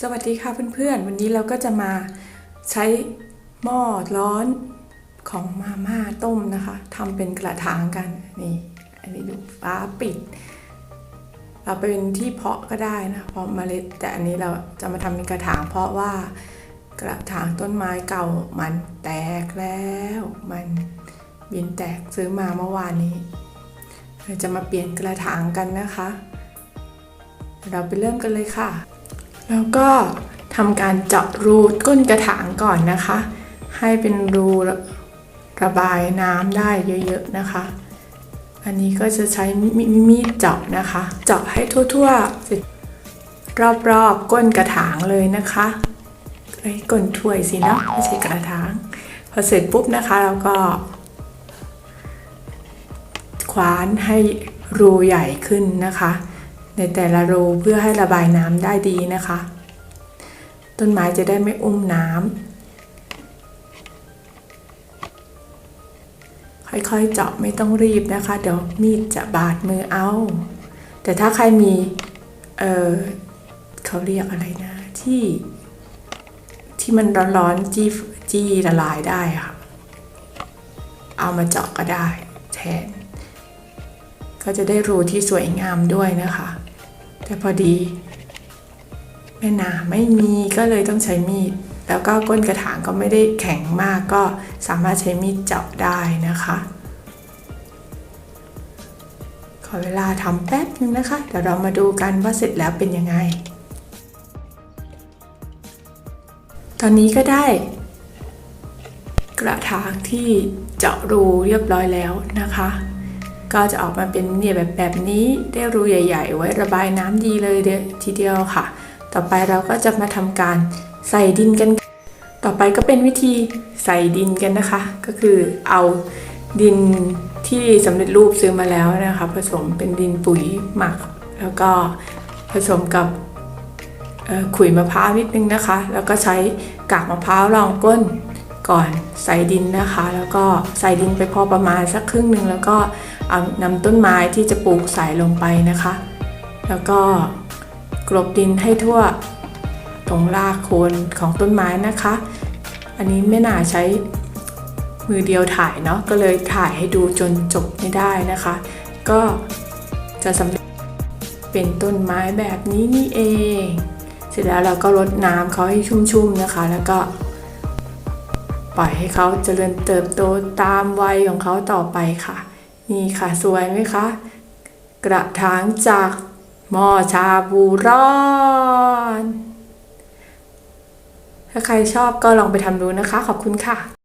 สวัสดีค่ะเพื่อนๆ วันนี้เราก็จะมาใช้หม้อร้อนของมาม่าต้มนะคะทำเป็นกระถางกันนี่อันนี้ดูฟ้าปิด เราเป็นที่เพาะก็ได้นะเพาะเมล็ด แต่อันนี้เราจะมาทำเป็นกระถางเพราะว่ากระถางต้นไม้เก่ามันแตกแล้ว มันบินแตกซื้อมาเมื่อวานนี้เราจะมาเปลี่ยนกระถางกันนะคะ เราไปเริ่มกันเลยค่ะ แล้วก็ทำการเจาะรูก้นกระถางก่อนนะคะ ให้เป็นรูระบายน้ำได้เยอะๆนะคะ อันนี้ก็จะใช้มีมีดเจาะนะคะ เจาะให้ทั่วๆรอบๆก้นกระถางเลยนะคะไอ้ก้นถ้วยสินะไม่ใช่กระถาง พอเสร็จปุ๊บนะคะเราก็คว้านให้รูใหญ่ขึ้นนะคะ ในแต่ละรูเพื่อให้ระบายน้ำได้ดีนะคะ ต้นไม้จะได้ไม่อุ้มน้ำค่อยๆเจาะไม่ต้องรีบนะคะ เดี๋ยวมีดจะบาดมือเอา แต่ถ้าใครมี เออเขาเรียกอะไรนะ ที่ ที่มันร้อนๆจี้จี้ละลายได้ค่ะ เอามาเจาะก็ได้แทน ก็จะได้รูที่สวยงามด้วยนะคะ แต่พอดีแม่นาไม่มีก็เลยต้องใช้มีด แล้วก็ก้นกระถางก็ไม่ได้แข็งมากก็สามารถใช้มีดเจาะได้นะคะ ขอเวลาทำแป๊บนึงนะคะ เดี๋ยวเรามาดูกันว่าเสร็จแล้วเป็นยังไง ตอนนี้ก็ได้กระถางที่เจาะรูเรียบร้อยแล้วนะคะ ก็จะออกมาเป็นเนี่ยแบบแบบนี้ได้รูใหญ่ ๆ ไว้ระบายน้ำดีเลยเดียวทีเดียวค่ะ ต่อไปเราก็จะมาทำการใส่ดินกัน ต่อไปก็เป็นวิธีใส่ดินกันนะคะ ก็คือเอาดินที่สำเร็จรูปซื้อมาแล้วนะคะ ผสมเป็นดินปุ๋ยหมัก แล้วก็ผสมกับขุยมะพร้าวนิดนึงนะคะ แล้วก็ใช้กากมะพร้าวรองก้น ก่อนใส่ดินนะคะ แล้วก็ใส่ดินไปพอประมาณสักครึ่งหนึ่งแล้วก็เอานำต้นไม้ที่จะปลูกใส่ลงไปนะคะ แล้วก็กลบดินให้ทั่วตรงรากโคนของต้นไม้นะคะ อันนี้ไม่น่าใช้มือเดียวถ่ายเนาะก็เลยถ่ายให้ดูจนจบไม่ได้นะคะ ก็จะสำเร็จเป็นต้นไม้แบบนี้นี่เอง เสร็จแล้วเราก็รดน้ำเขาให้ชุ่มๆนะคะ แล้วก็ ปล่อยให้เขาเจริญเติบโตตามวัยของเขาต่อไปค่ะ นี่ค่ะสวยไหมคะ กระถางจากหม้อชาบูร้อน ถ้าใครชอบก็ลองไปทำดูนะคะ ขอบคุณค่ะ